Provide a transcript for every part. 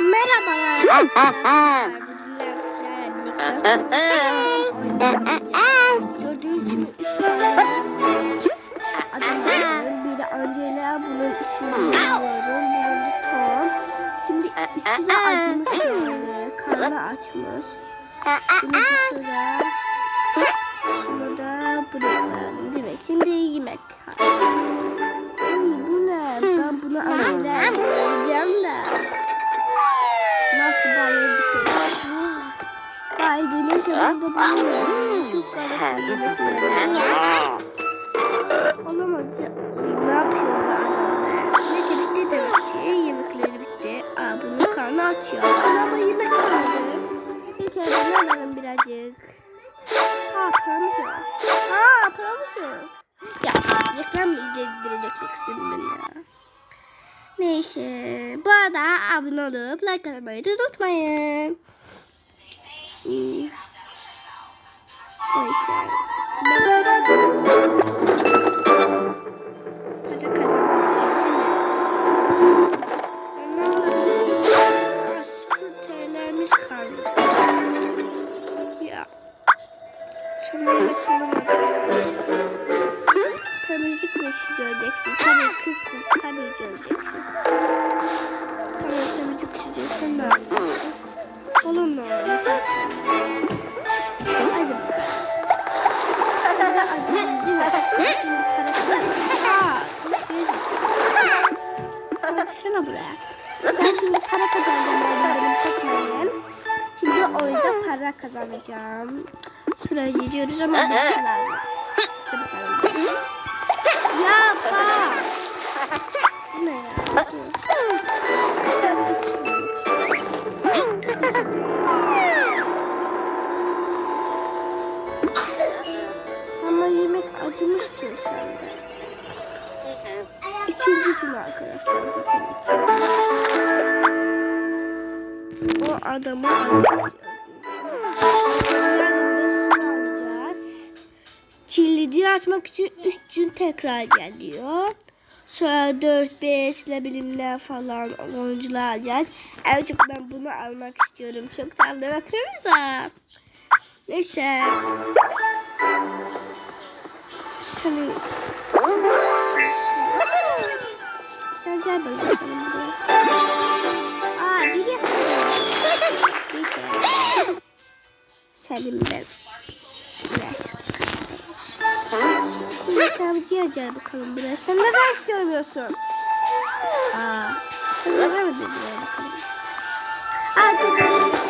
Merhabalar Gördüğünüz gibi üç tane adam var. Biri Angela, bunun ismini bilmiyorum. Bunun da Tom. Şimdi içi de acımış yani. Karnı açmış. Şimdi de sıra. Şunu da buraya mi? Şimdi yemek. Ay, bu ne? Ben bunu Angela'ya Bayıldım. Çok garip bir yemekler. Olamaz ya. Ne yapıyorlar? Neyse bitti demek ki. Yemekleri bitti. Aa bunun karnı açıyor. Ama yemek kalmadı. Neyse ben alalım birazcık. Aa paramız yok. Aa paramız yok. Ya reklam izledireceksin şimdi ya. Neyse. Bu arada abone olup like atmayı unutmayın. Neyse. Para kazanmak. Sıfır TL'miz kalmış. Ya. Sana yemek bulamadım. Temizlik meşhur göreceksin. Tabii kızsın. Tabii göreceksin. Tamam temizlik işleyeceksin. Ne yapacaksın? Olur mu Şimdi kazanıyorsun. Aa, düşün. Hadi şuna buraya. Sen şimdi para kazanacaksın oğlum benim. Şimdi oyunda para kazanacağım. Şuraya gidiyoruz ama şey lazım. Ya bak. Bu ne ya? adamı alacağız. Alacağız. Kilidi açmak için 3 gün tekrar geliyor. Sonra 4, 5 ne bileyim ne falan oyuncular alacağız. En çok ben bunu almak istiyorum. Çok tatlı baksanıza. Neyse. Şöyle. Sen gel bakalım. Aa bir Neyse. Selim ben. Şimdi sen gel bakalım buraya. Sen neden istemiyorsun? Aa. Sen neden mi dedin bakalım? Arkadaşlar.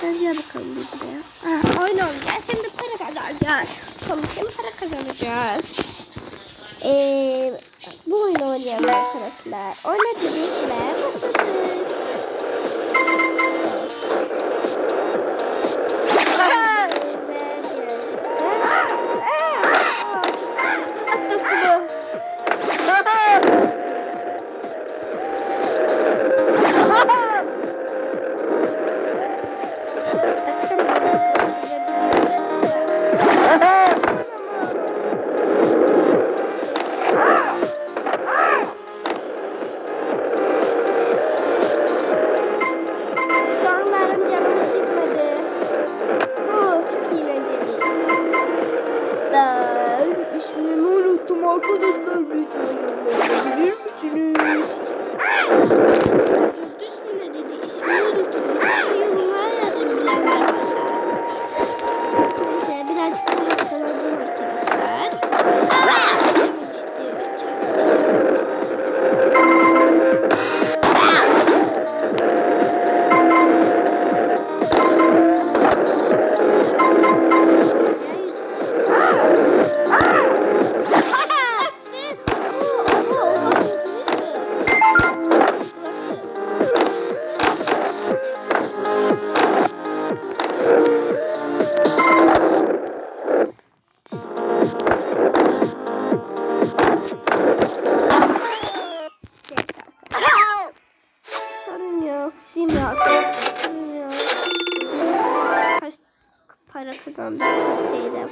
Sen gel bakalım bir buraya. Aa, oyun oynayacağız. Şimdi para kazanacağız. Komisyon para kazanacağız. Ee, bu oyunu oynayalım arkadaşlar. Oyna dedik ve başladık.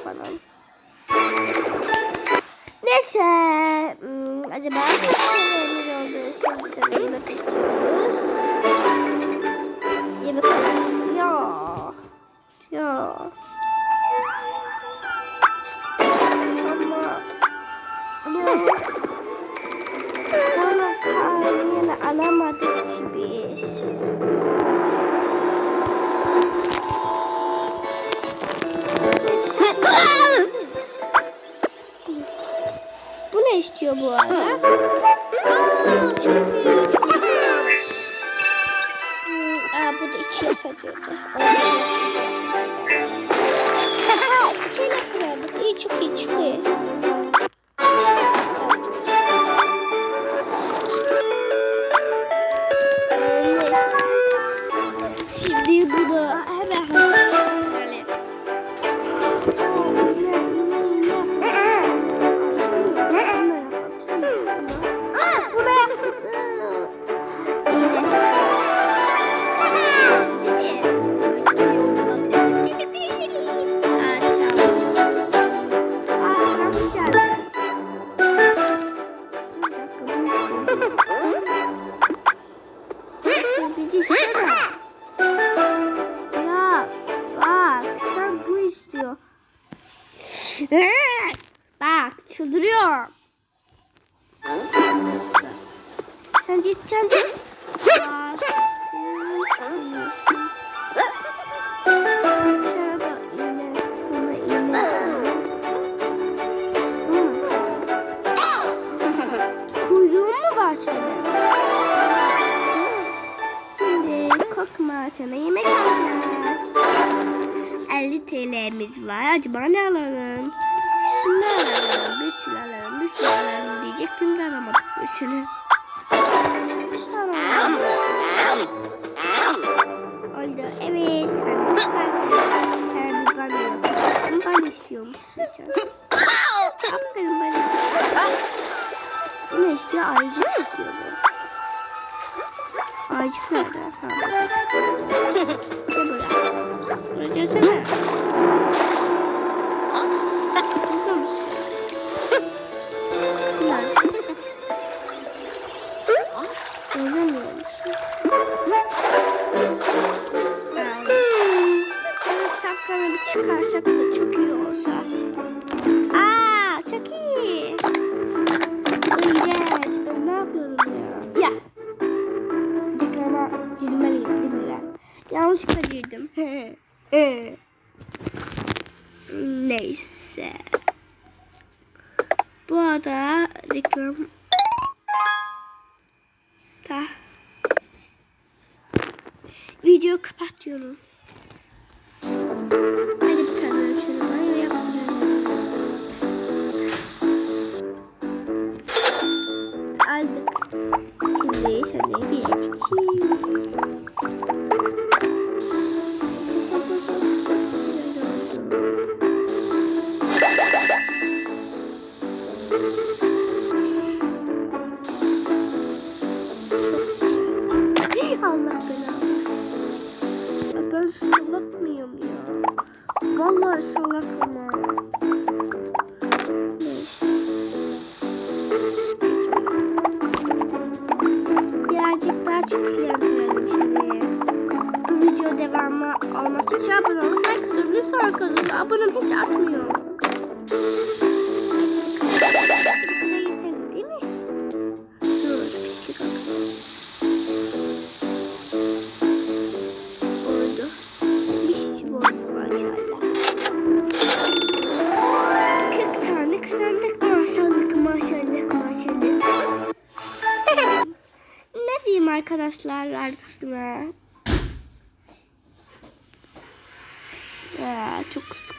Falan. Neyse. hmm, Acaba Bu istiyor bu arada? Aa, çok iyi, çok iyi. Aa, bu da içiyor tabii de. Şöyle kırardık. İyi, çok iyi, çok iyi. Şimdi bunu hemen hazırlayalım. Git sen git. Sen. Hı. Kuyruğun mu var? Şimdi korkma sana yemek alacağız. 50 TL'miz var. Acaba ne alalım? Şunu alalım, bir şey alalım, bir şey alalım diyecektim de alamadık bir şeyini. İşte alalım. Oldu. Evet. Sen bir bana yapalım. Ben istiyormuşsun sen. Aferin. Bu ne istiyor? Ayıcık istiyor bu. Ayıcık nerede? Ha. Gel buraya. Buraya gelsene. Da çok iyi olsa. Aa çok iyi. İğrenç. Ben ne yapıyorum ya? Ya. Ekrana çizmeliyim değil mi ben? Yanlışlıkla girdim. Ee. Neyse. Bu arada reklam da video kapatıyorum. Aldık. Şimdi sana açayım. Allah belanı. Ben salak mıyım ya? Vallahi salak ama. Olması için abone olun. Like atın lütfen arkadaşlar. Abonem hiç artmıyor. Yeterli değil mi? Dur pislik atma. oldu. Mis gibi oldu maşallah. 40 tane kazandık maşallah maşallah maşallah. ne diyeyim arkadaşlar artık buna? Ya, çok sıkı.